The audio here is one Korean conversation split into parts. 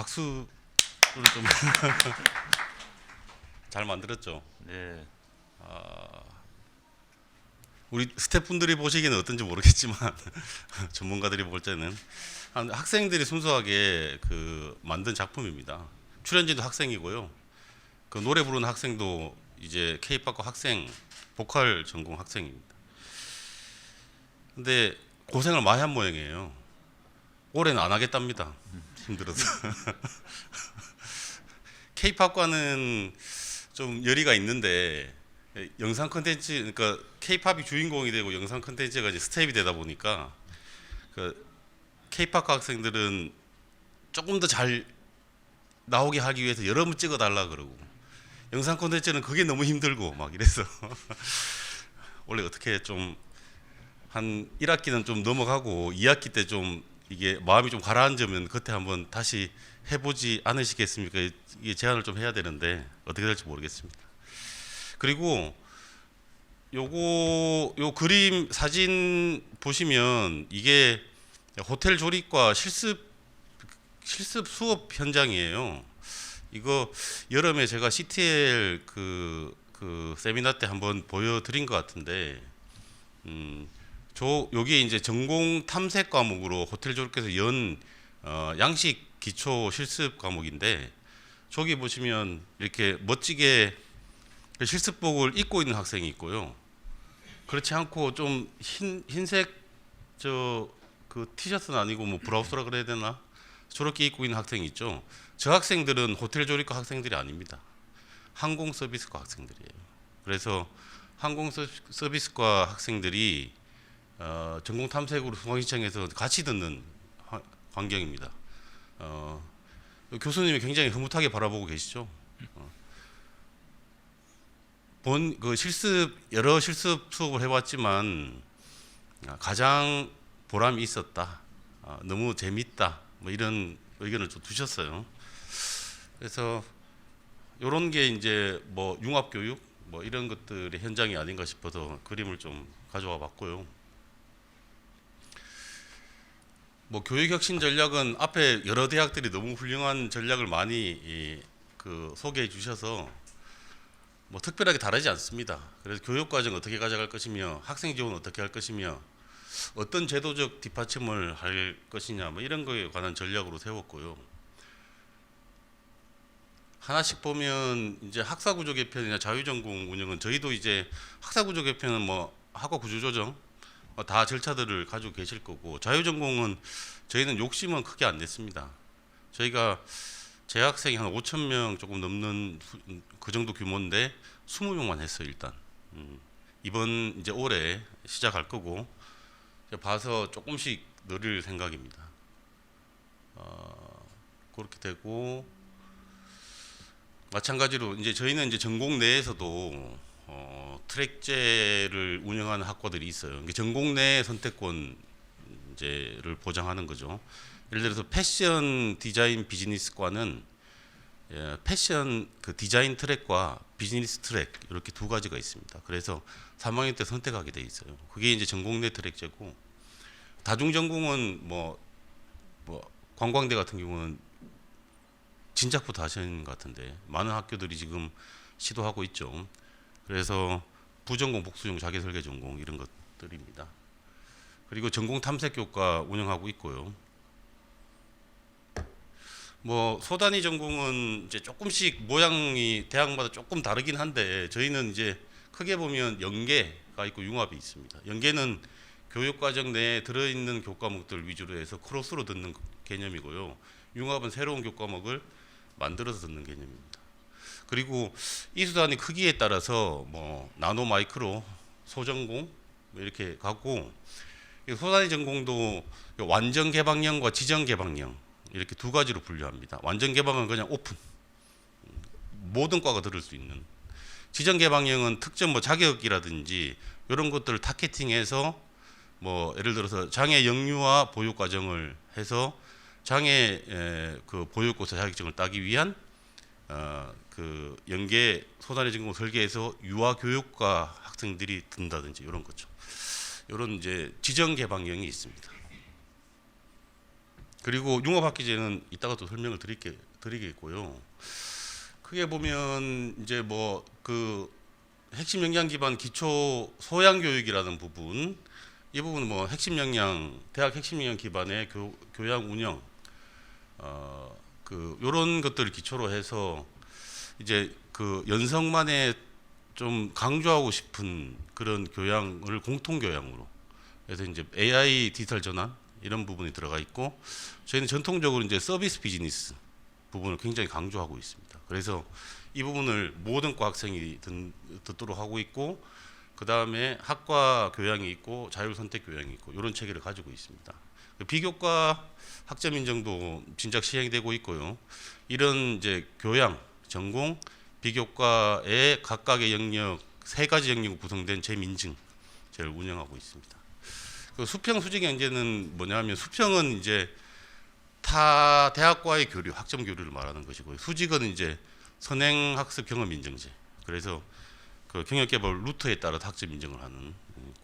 박수를 좀 잘 만들었죠. 네. 우리 스태프분들이 보시기에는 어떤지 모르겠지만 전문가들이 볼 때는 한 학생들이 순수하게 그 만든 작품입니다. 출연진도 학생이고요. 그 노래 부르는 학생도 이제 K-팝과 학생 보컬 전공 학생입니다. 근데 고생을 많이 한 모양이에요. 올해는 안 하겠답니다. 힘들어서. K-팝과는 좀 열의가 있는데 영상 컨텐츠 그러니까 K-팝이 주인공이 되고 영상 컨텐츠가 이제 스텝이 되다 보니까 그 K-팝 학생들은 조금 더 잘 나오게 하기 위해서 여러 번 찍어 달라 그러고 영상 콘텐츠는 그게 너무 힘들고 막 이래서 원래 어떻게 좀 한 1학기는 좀 넘어가고 2학기 때 좀 이게 마음이 좀 가라앉으면 그때 한번 다시 해보지 않으시겠습니까? 이게 제안을 좀 해야 되는데 어떻게 될지 모르겠습니다. 그리고 요거 요 그림 사진 보시면 이게 호텔 조립과 실습 실습 수업 현장이에요. 이거 여름에 제가 CTL 그, 그 세미나 때 한번 보여드린 것 같은데, 음, 저 여기 이제 전공 탐색 과목으로 호텔 조립께서 연 어, 양식 기초 실습 과목인데, 저기 보시면 이렇게 멋지게 그 실습복을 입고 있는 학생이 있고요. 그렇지 않고 좀 흰 흰색 저 그 티셔츠는 아니고 뭐 브라우스라 그래야 되나? 저렇게 입고 있는 학생이 있죠. 저 학생들은 호텔 조립과 학생들이 아닙니다. 항공 서비스과 학생들이에요. 그래서 항공 서- 서비스과 학생들이 어, 전공 탐색으로 중앙시청에서 같이 듣는 화- 환경입니다. 어, 교수님이 굉장히 흐뭇하게 바라보고 계시죠. 어. 본그 실습 여러 실습 수업을 해봤지만 아, 가장 보람이 있었다. 아, 너무 재밌다. 뭐 이런 의견을 좀 두셨어요. 그래서 이런 게 이제 뭐 융합 교육 뭐 이런 것들의 현장이 아닌가 싶어서 그림을 좀 가져와 봤고요. 뭐 교육 혁신 전략은 앞에 여러 대학들이 너무 훌륭한 전략을 많이 이, 그 소개해 주셔서 뭐 특별하게 다르지 않습니다. 그래서 교육 과정 어떻게 가져갈 것이며 학생 지원 어떻게 할 것이며 어떤 제도적 뒷받침을 할 것이냐 뭐 이런 거에 관한 전략으로 세웠고요. 하나씩 보면 이제 학사 구조 개편이나 자유 전공 운영은 저희도 이제 학사 구조 개편은 뭐 학과 구조 조정 뭐 다 절차들을 가지고 계실 거고 자유전공은 저희는 욕심은 크게 안 냈습니다. 저희가 재학생이 한 5천 명 조금 넘는 후- 그 정도 규모인데 20명만 했어요 일단. 음, 이번 이제 올해 시작할 거고 봐서 조금씩 늘릴 생각입니다. 어, 그렇게 되고 마찬가지로 이제 저희는 이제 전공 내에서도 어, 트랙제를 운영하는 학과들이 있어요. 이게 전공 내 선택권 이제를 보장하는 거죠. 예를 들어서 패션 디자인 비즈니스과는 예, 패션 그 디자인 트랙과 비즈니스 트랙 이렇게 두 가지가 있습니다. 그래서 3학년 때 선택하게 돼 있어요. 그게 이제 전공 내 트랙제고 다중 전공은 뭐, 뭐 관광대 같은 경우는 진작부터 하시는 것 같은데 많은 학교들이 지금 시도하고 있죠. 그래서 부전공, 복수전공, 자기설계 전공 이런 것들입니다. 그리고 전공 탐색 교과 운영하고 있고요. 뭐 소단위 전공은 이제 조금씩 모양이 대학마다 조금 다르긴 한데 저희는 이제 크게 보면 연계가 있고 융합이 있습니다. 연계는 교육 과정 내에 들어 있는 교과목들 위주로 해서 크로스로 듣는 개념이고요. 융합은 새로운 교과목을 만들어서 듣는 개념입니다. 그리고 이 수단의 크기에 따라서 뭐 나노 마이크로 소전공 뭐 이렇게 가고 이 소단위 전공도 완전 개방형과 지정 개방형 이렇게 두 가지로 분류합니다. 완전 개방은 그냥 오픈 모든 과가 들을 수 있는 지정 개방형은 특정 뭐 자격이라든지 이런 것들을 타겟팅해서 뭐 예를 들어서 장애 영유아 보육 과정을 해서 장애 에, 그 보육고사 자격증을 따기 위한 어, 그 연계 소단의 전공 설계해서 유아 교육과 학생들이 든다든지 이런 거죠. 이런 이제 지정 개방형이 있습니다. 그리고 융합학기제는 이따가 또 설명을 드릴게 드리겠고요. 크게 보면 이제 뭐 그 핵심 역량 기반 기초 소양 교육이라는 부분 이 부분은 뭐 핵심 역량 대학 핵심 역량 기반의 교, 교양 운영 어 그 요런 것들을 기초로 해서 이제 그 연성만의 좀 강조하고 싶은 그런 교양을 공통 교양으로 그래서 이제 AI 디지털 전환 이런 부분이 들어가 있고 저희는 전통적으로 이제 서비스 비즈니스 부분을 굉장히 강조하고 있습니다. 그래서 이 부분을 모든 과 학생이 듣, 듣도록 하고 있고 그 다음에 학과 교양이 있고 자율 선택 교양이 있고 이런 체계를 가지고 있습니다. 그 비교과 학점 인정도 진작 시행되고 있고요. 이런 이제 교양, 전공, 비교과의 각각의 영역 세 가지 영역으로 구성된 재민증 제를 운영하고 있습니다. 그 수평 수직 경제는 뭐냐면 수평은 이제 타 대학과의 교류, 학점 교류를 말하는 것이고요. 수직은 이제 선행 학습 경험 인증제. 그래서 그 경력 개발 루트에 따라 학점 인정을 하는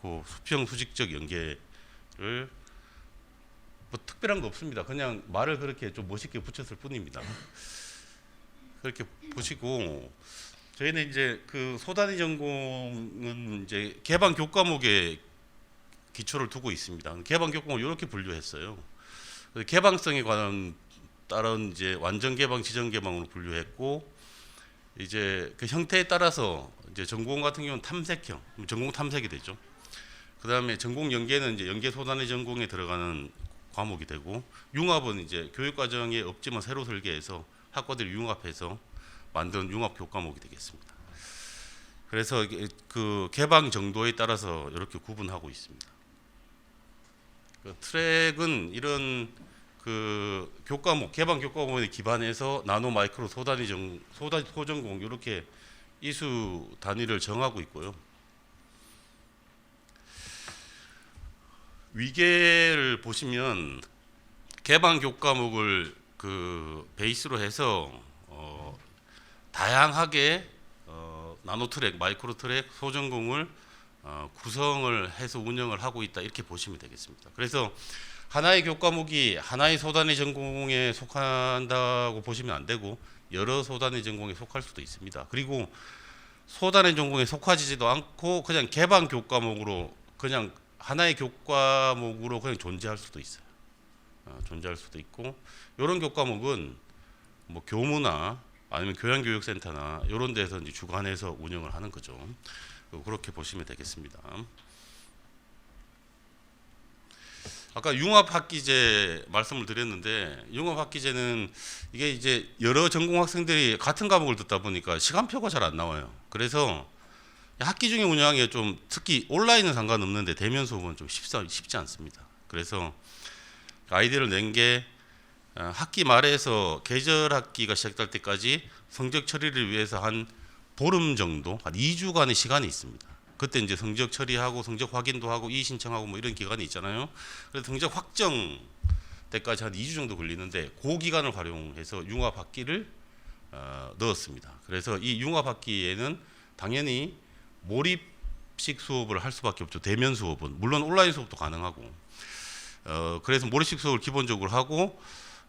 그 수평 수직적 연계를 뭐 특별한 거 없습니다. 그냥 말을 그렇게 좀 멋있게 붙였을 뿐입니다. 그렇게 보시고 저희는 이제 그 소단위 전공은 이제 개방 교과목에 기초를 두고 있습니다. 개방 교과목을 이렇게 분류했어요. 그래서 개방성에 관한 다른 이제 완전 개방, 지정 개방으로 분류했고 이제 그 형태에 따라서 이제 전공 같은 경우는 탐색형, 전공 탐색이 되죠. 그 다음에 전공 연계는 이제 연계 소단의 전공에 들어가는 과목이 되고 융합은 이제 교육 과정에 없지만 새로 설계해서 학과들이 융합해서 만든 융합 교과목이 되겠습니다. 그래서 그 개방 정도에 따라서 이렇게 구분하고 있습니다. 그 트랙은 이런 그 교과목 개방 교과목에 기반해서 나노 마이크로 소단위 정 소단 소전공 이렇게 이수 단위를 정하고 있고요. 위계를 보시면 개방 교과목을 그 베이스로 해서 어, 다양하게 어, 나노 트랙, 마이크로 트랙, 소전공을 어, 구성을 해서 운영을 하고 있다 이렇게 보시면 되겠습니다. 그래서 하나의 교과목이 하나의 소단의 전공에 속한다고 보시면 안 되고 여러 소단의 전공에 속할 수도 있습니다. 그리고 소단의 전공에 속하지도 않고 그냥 개방 교과목으로 그냥 하나의 교과목으로 그냥 존재할 수도 있어요. 어, 존재할 수도 있고 이런 교과목은 뭐 교무나 아니면 교양교육센터나 이런 데서 이제 주관해서 운영을 하는 거죠. 어, 그렇게 보시면 되겠습니다. 아까 융합학기제 말씀을 드렸는데 융합학기제는 이게 이제 여러 전공 학생들이 같은 과목을 듣다 보니까 시간표가 잘 안 나와요. 그래서 학기 중에 운영하기에 좀 특히 온라인은 상관없는데 대면 수업은 좀 쉽지, 쉽지 않습니다. 그래서 아이디어를 낸게 어, 학기 말에서 계절 학기가 시작될 때까지 성적 처리를 위해서 한 보름 정도, 한 2주간의 시간이 있습니다. 그때 이제 성적 처리하고 성적 확인도 하고 이의 신청하고 뭐 이런 기간이 있잖아요. 그래서 성적 확정 때까지 한 2주 정도 걸리는데 그 기간을 활용해서 융합 학기를 어, 넣었습니다. 그래서 이 융합 학기에는 당연히 몰입식 수업을 할 수밖에 없죠. 대면 수업은 물론 온라인 수업도 가능하고 어, 그래서 몰입식 수업을 기본적으로 하고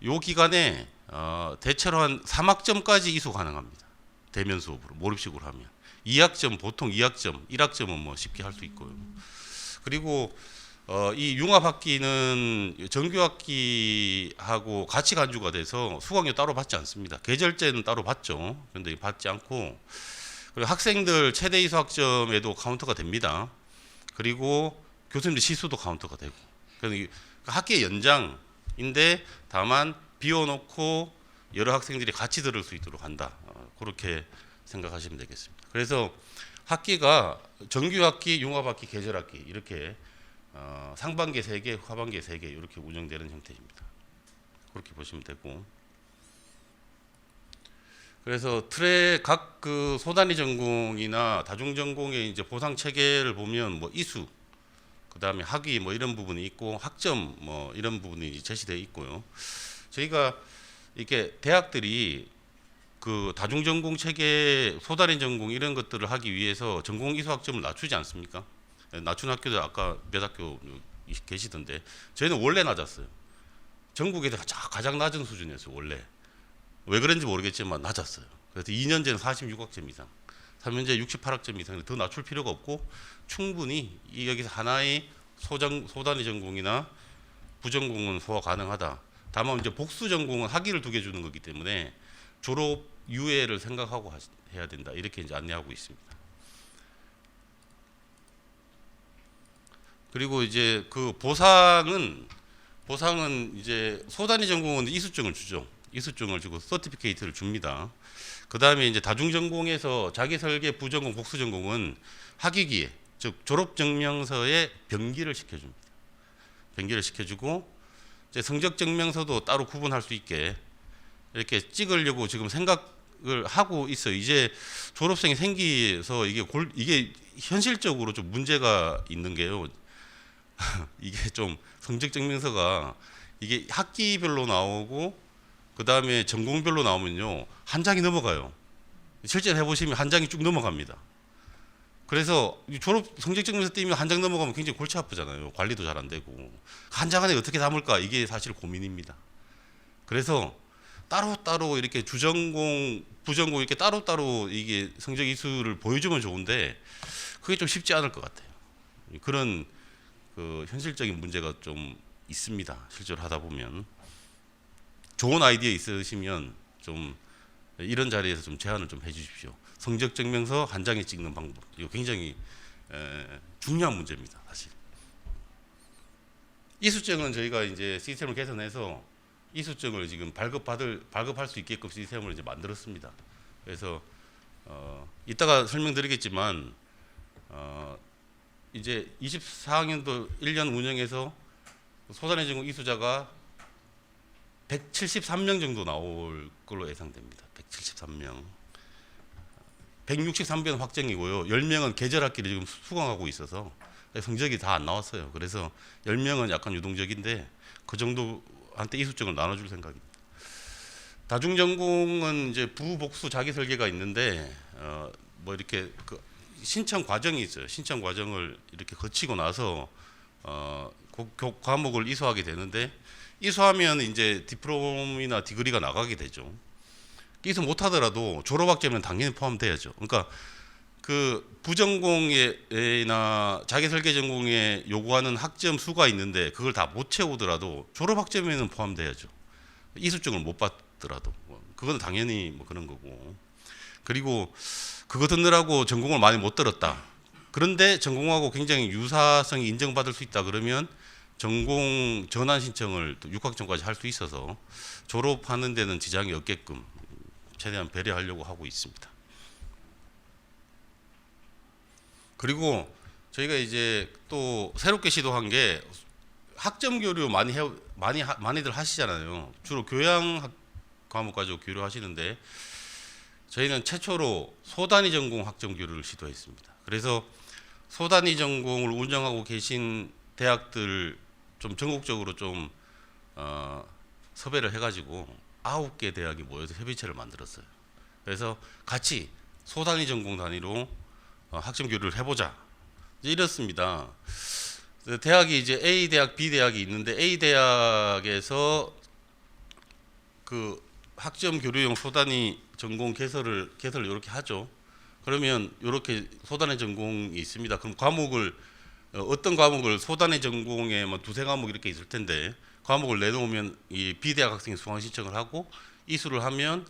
요 기간에 어, 대체로 한 3학점까지 이수 가능합니다. 대면 수업으로 몰입식으로 하면 2학점 보통 2학점, 1학점은 뭐 쉽게 할 수 있고요. 그리고 어, 이 융합 학기는 정규 학기하고 같이 간주가 돼서 수강료 따로 받지 않습니다. 계절제는 따로 받죠. 그런데 받지 않고 그리고 학생들 최대 이수 학점에도 카운터가 됩니다. 그리고 교수님들 시수도 카운터가 되고 그러니까 학기의 연장인데 다만 비워놓고 여러 학생들이 같이 들을 수 있도록 한다. 어, 그렇게 생각하시면 되겠습니다. 그래서 학기가 정규 학기, 융합 학기, 계절 학기 이렇게 어, 상반기 세 개, 하반기 세개 이렇게 운영되는 형태입니다. 그렇게 보시면 되고. 그래서 틀의 각 그 소단위 전공이나 다중 전공의 이제 보상 체계를 보면 뭐 이수, 그다음에 학위 뭐 이런 부분이 있고 학점 뭐 이런 부분이 제시되어 있고요. 저희가 이게 대학들이 그 다중 전공 체계 소단위 전공 이런 것들을 하기 위해서 전공 이수 학점을 낮추지 않습니까? 낮춘 학교들 아까 몇 학교 계시던데 저희는 원래 낮았어요. 전국에서 가- 가장 낮은 수준이었어요 원래 왜 그런지 모르겠지만 낮았어요. 그래서 2년제는 46학점 이상, 3년제 68학점 이상 더 낮출 필요가 없고 충분히 이 여기서 하나의 소정 소단위 전공이나 부전공은 소화 가능하다. 다만 이제 복수 전공은 학위를 두 개 주는 거기 때문에 졸업 유예를 생각하고 하시- 해야 된다. 이렇게 이제 안내하고 있습니다. 그리고 이제 그 보상은 보상은 이제 소단위 전공은 이수증을 주죠. 이수증을 주고 서티피케이트를 줍니다. 그 다음에 이제 다중전공에서 자기 설계 부전공 복수전공은 학위기에 즉 졸업증명서에 병기를 시켜줍니다. 병기를 시켜주고 이제 성적증명서도 따로 구분할 수 있게 이렇게 찍으려고 지금 생각을 하고 있어요. 이제 졸업생이 생기서 이게 골 이게 현실적으로 좀 문제가 있는 게요. 이게 좀 성적 증명서가 이게 학기별로 나오고 그 다음에 전공별로 나오면요 한 장이 넘어가요. 실제 해보시면 한 장이 쭉 넘어갑니다. 그래서 이 졸업 성적 증명서 띄면 한 장 넘어가면 굉장히 골치 아프잖아요. 관리도 잘 안 되고 한 장 안에 어떻게 담을까 이게 사실 고민입니다. 그래서 따로 따로 이렇게 주전공, 부전공 이렇게 따로 따로 이게 성적 이수를 보여주면 좋은데 그게 좀 쉽지 않을 것 같아요. 그런 그 현실적인 문제가 좀 있습니다. 실제로 하다 보면 좋은 아이디어 있으시면 좀 이런 자리에서 좀 제안을 좀 해주십시오. 성적 증명서 한 장에 찍는 방법 이거 굉장히 에, 중요한 문제입니다. 사실 이수증은 저희가 이제 시스템을 개선해서 이수증을 지금 발급받을 발급할 수 있게끔 시스템을 이제 만들었습니다. 그래서 어, 이따가 설명드리겠지만 어, 이제 24학년도 1년 운영해서 소단의 전공 이수자가 173명 정도 나올 걸로 예상됩니다. 173명. 163명 확정이고요. 10명은 계절 학기를 지금 수강하고 있어서 성적이 다 안 나왔어요. 그래서 10명은 약간 유동적인데 그 정도 한테 이수증을 나눠줄 생각입니다. 다중전공은 이제 부복수 자기 설계가 있는데 어, 뭐 이렇게 그 신청 과정이 있어요. 신청 과정을 이렇게 거치고 나서 어, 과목을 이수하게 되는데 이수하면 이제 디플롬이나 디그리가 나가게 되죠. 이수 못하더라도 졸업학점은 당연히 포함돼야죠. 그러니까 그 부전공에나 자기 설계 전공에 요구하는 학점 수가 있는데 그걸 다 못 채우더라도 졸업학점에는 포함돼야죠. 이수증을 못 받더라도 뭐 그건 당연히 뭐 그런 거고. 그리고 그거 듣느라고 전공을 많이 못 들었다. 그런데 전공하고 굉장히 유사성이 인정받을 수 있다 그러면 전공 전환 신청을 또 6학점까지 할 수 있어서 졸업하는 데는 지장이 없게끔 최대한 배려하려고 하고 있습니다. 그리고 저희가 이제 또 새롭게 시도한 게 학점 교류 많이 해 많이 하, 많이들 하시잖아요. 주로 교양 학 과목 가지고 교류하시는데 저희는 최초로 소단위 전공 학점 교류를 시도했습니다. 그래서 소단위 전공을 운영하고 계신 대학들 좀 전국적으로 좀 어, 섭외를 해가지고 아홉 개 대학이 모여서 협의체를 만들었어요. 그래서 같이 소단위 전공 단위로 어, 학점 교류를 해보자. 이제 이렇습니다. 그 대학이 이제 A 대학, B 대학이 있는데 A 대학에서 그 학점 교류용 소단위 전공 개설을 개설을 이렇게 하죠. 그러면 이렇게 소단의 전공이 있습니다. 그럼 과목을 어, 어떤 과목을 소단의 전공에 뭐 두세 과목 이렇게 있을 텐데 과목을 내놓으면 이 비대학 학생이 수강 신청을 하고 이수를 하면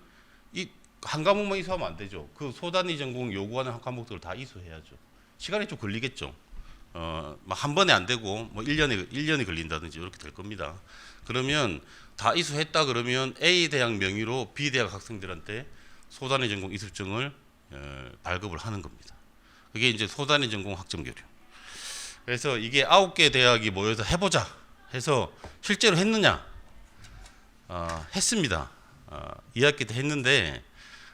이 한 과목만 이수하면 안 되죠. 그 소단위 전공 요구하는 과목들을 다 이수해야죠. 시간이 좀 걸리겠죠. 어, 막한 번에 안 되고 뭐 1년에 1년이 걸린다든지 이렇게 될 겁니다. 그러면 다 이수했다 그러면 A 대학 명의로 B 대학 학생들한테 소단위 전공 이수증을 어, 발급을 하는 겁니다. 그게 이제 소단위 전공 학점 교류. 그래서 이게 아홉 개 대학이 모여서 해보자 해서 실제로 했느냐? 어, 했습니다. 어, 2학기 때 했는데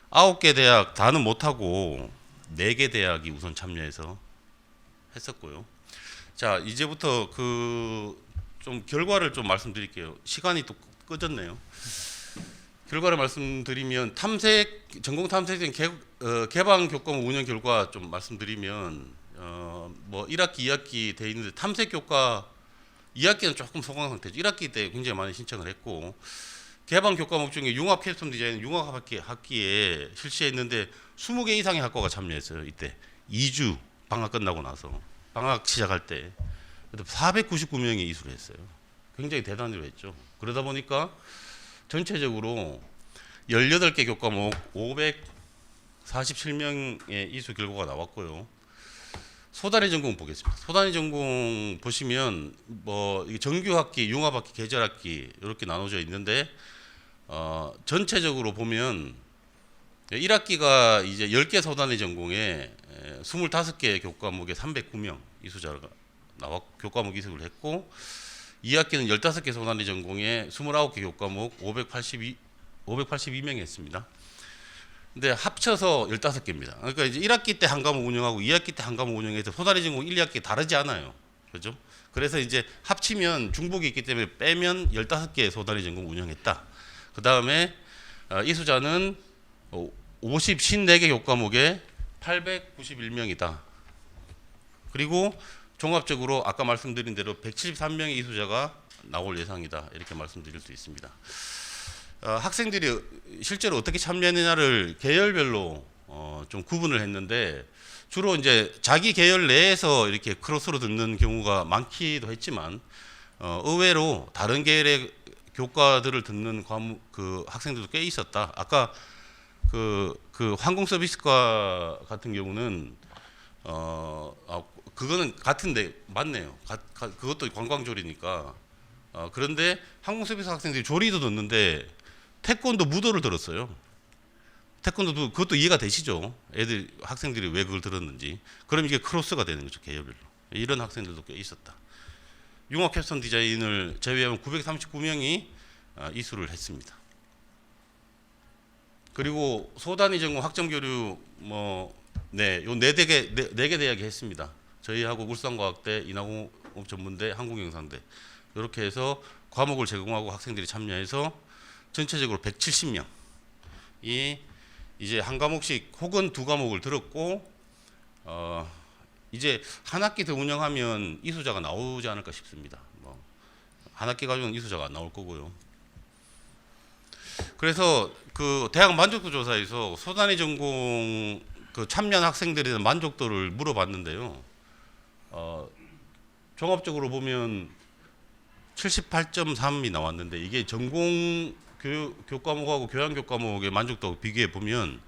아홉 개 대학 다는 못하고 네 개 대학이 우선 참여해서 했었고요. 자 이제부터 그 좀 결과를 좀 말씀드릴게요. 시간이 또 꺼졌네요. 결과를 말씀드리면 탐색 전공 탐색생 개, 어, 개방 교과목 운영 결과 좀 말씀드리면 어, 뭐 1학기, 2학기 돼 있는데 탐색 교과 2학기는 조금 소강 상태죠. 1학기 때 굉장히 많이 신청을 했고 개방 교과목 중에 융합 캡스톤 디자인 융합 학기 학기에 실시했는데 20개 이상의 학과가 참여했어요. 이때 2주 방학 끝나고 나서 방학 시작할 때 그래도 499명이 이수를 했어요. 굉장히 대단히 했죠. 그러다 보니까 전체적으로 18개 교과목 547명의 이수 결과가 나왔고요. 소단위 전공 보겠습니다. 소단위 전공 보시면 뭐 정규 학기, 융합 학기, 계절 학기 이렇게 나눠져 있는데 어, 전체적으로 보면 1학기가 이제 10개 소단위 전공에 25개 교과목에 309명 이수자가 나와 교과목 이수를 했고 2학기는 15개 소단위 전공에 29개 교과목 582 582명이 했습니다. 근데 합쳐서 15개입니다. 그러니까 이제 1학기 때 한 과목 운영하고 2학기 때 한 과목 운영해서 소다리 전공 1, 2학기 다르지 않아요. 그죠? 그래서 이제 합치면 중복이 있기 때문에 빼면 15개의 소다리 전공 운영했다. 그 다음에 어, 이수자는 50 54개 교과목에 891명이다. 그리고 종합적으로 아까 말씀드린 대로 173명의 이수자가 나올 예상이다. 이렇게 말씀드릴 수 있습니다. 어, 학생들이 실제로 어떻게 참여했느냐를 계열별로 어, 좀 구분을 했는데 주로 이제 자기 계열 내에서 이렇게 크로스로 듣는 경우가 많기도 했지만 어, 의외로 다른 계열의 교과들을 듣는 과목 그 학생들도 꽤 있었다. 아까 그, 그 항공 서비스과 같은 경우는 어, 아, 그거는 같은데 맞네요. 가, 가, 그것도 관광조리니까. 어, 그런데 항공 서비스 학생들이 조리도 듣는데 태권도 무도를 들었어요. 태권도도 그것도 이해가 되시죠? 애들 학생들이 왜 그걸 들었는지. 그럼 이게 크로스가 되는 거죠 계열별로. 이런 학생들도 꽤 있었다. 융합 캡스톤 디자인을 제외하면 939명이 아, 이수를 했습니다. 그리고 소단위 전공 학점 교류 뭐네 요네 개네개 대학이 했습니다. 저희하고 울산과학대, 인하공업 전문대, 항공영상대 이렇게 해서 과목을 제공하고 학생들이 참여해서 전체적으로 170명이 이제 한 과목씩 혹은 두 과목을 들었고 어 이제 한 학기 더 운영하면 이수자가 나오지 않을까 싶습니다. 뭐 한 학기 가지고는 이수자가 안 나올 거고요. 그래서 그 대학 만족도 조사에서 소단위 전공 그 참여한 학생들에 대한 만족도를 물어봤는데요. 어 종합적으로 보면 78.3이 나왔는데 이게 전공 교, 교과목하고 교양 교과목의 만족도 비교해 보면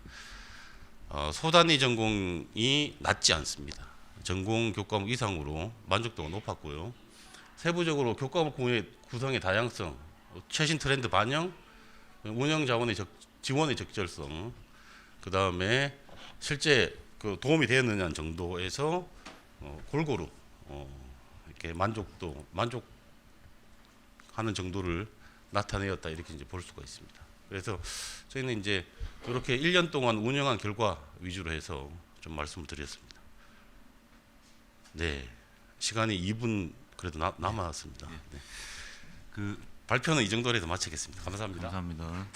어, 소단위 전공이 낮지 않습니다. 전공 교과목 이상으로 만족도가 높았고요. 세부적으로 교과목 구성의, 다양성, 최신 트렌드 반영, 운영 자원의 적, 지원의 적절성, 그 다음에 실제 그 도움이 되었느냐 정도에서 어, 골고루 어, 이렇게 만족도 만족하는 정도를 나타내었다 이렇게 이제 볼 수가 있습니다. 그래서 저희는 이제 이렇게 1년 동안 운영한 결과 위주로 해서 좀 말씀을 드렸습니다. 네, 시간이 2분 그래도 나, 남았습니다. 네. 그 발표는 이 정도로 해서 마치겠습니다. 감사합니다. 감사합니다.